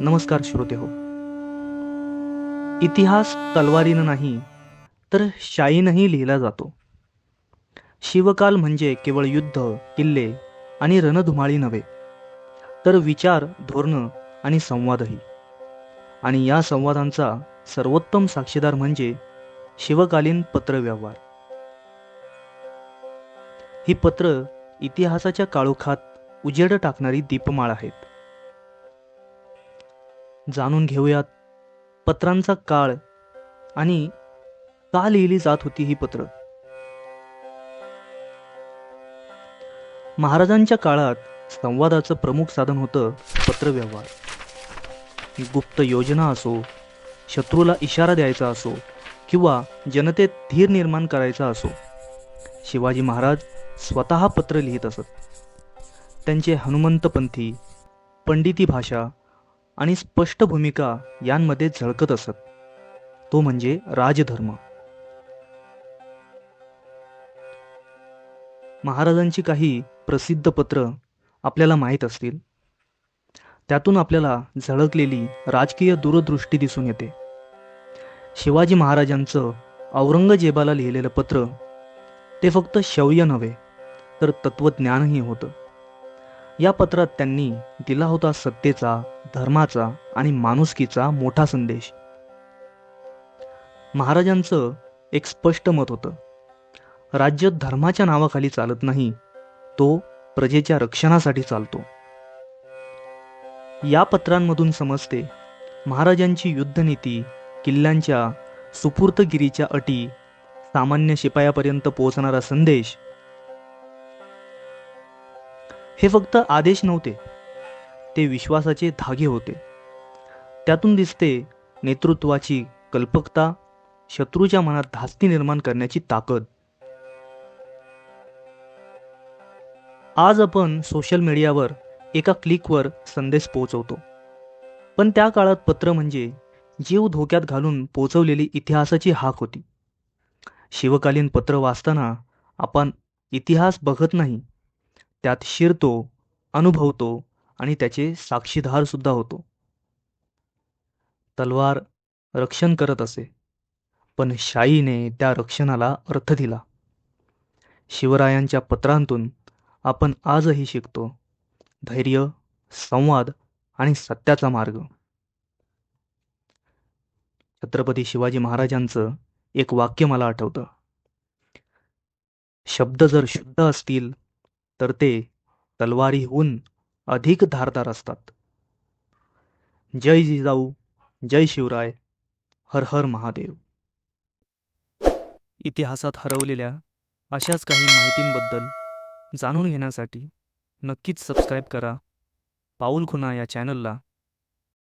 नमस्कार श्रोते हो. इतिहास तलवारीनं नाही तर शाईनंही लिहिला जातो. शिवकाल म्हणजे केवळ युद्ध किल्ले आणि रणधुमाळी नव्हे तर विचार धोरणं आणि संवादही. आणि या संवादांचा सर्वोत्तम साक्षीदार म्हणजे शिवकालीन पत्रव्यवहार. ही पत्र इतिहासाच्या काळोखात उजेड टाकणारी दीपमाळ आहेत. जाणून घेऊयात पत्रांचा काळ आणि का लिहिली जात होती ही पत्र. महाराजांच्या काळात संवादाचं प्रमुख साधन होतं पत्रव्यवहार. गुप्त योजना असो शत्रूला इशारा द्यायचा असो किंवा जनतेत धीर निर्माण करायचा असो शिवाजी महाराज स्वतः पत्र लिहित असत. त्यांचे हनुमंतपंथी पंडिती भाषा आणि स्पष्ट भूमिका यांमध्ये झळकत असत. तो म्हणजे राजधर्म. महाराजांची काही प्रसिद्ध पत्र आपल्याला माहीत असतील. त्यातून आपल्याला झळकलेली राजकीय दूरदृष्टी दिसून येते. शिवाजी महाराजांचं औरंगजेबाला लिहिलेलं पत्र ते फक्त शौर्य नव्हे तर तत्वज्ञानही होतं. या पत्रात त्यांनी दिला होता सत्तेचा धर्माचा आणि माणुसकीचा मोठा संदेश. महाराजांचं एक स्पष्ट मत होतं. राज्य धर्माच्या नावाखाली चालत नाही तो प्रजेच्या रक्षणासाठी चालतो. या पत्रांमधून समजते महाराजांची युद्धनीती किल्ल्यांच्या सुपूर्तगिरीच्या अटी सामान्य शिपायापर्यंत पोहोचणारा संदेश हे फक्त आदेश नव्हते. ते विश्वासाचे धागे होते. त्यातून दिसते नेतृत्वाची कल्पकता शत्रूच्या मनात धास्ती निर्माण करण्याची ताकद. आज आपण सोशल मीडियावर एका क्लिकवर संदेश पोहोचवतो. पण त्या काळात पत्र म्हणजे जीव धोक्यात घालून पोचवलेली इतिहासाची हाक होती. शिवकालीन पत्र वाचताना आपण इतिहास बघत नाही त्यात शिरतो अनुभवतो आणि त्याचे साक्षीदार सुद्धा होतो. तलवार रक्षण करत असे पण शाईने त्या रक्षणाला अर्थ दिला. शिवरायांच्या पत्रांतून आपण आजही शिकतो धैर्य संवाद आणि सत्याचा मार्ग. छत्रपती शिवाजी महाराजांचं एक वाक्य मला आठवतं. शब्द जर शुद्ध असतील तर ते तलवारीहून अधिक धारदार असतात. जय जिजाऊ जय शिवराय हर हर महादेव. इतिहासात हरवलेल्या अशाच काही माहितींबद्दल जाणून घेण्यासाठी नक्कीच सबस्क्राईब करा. पाऊल खुना या चॅनलला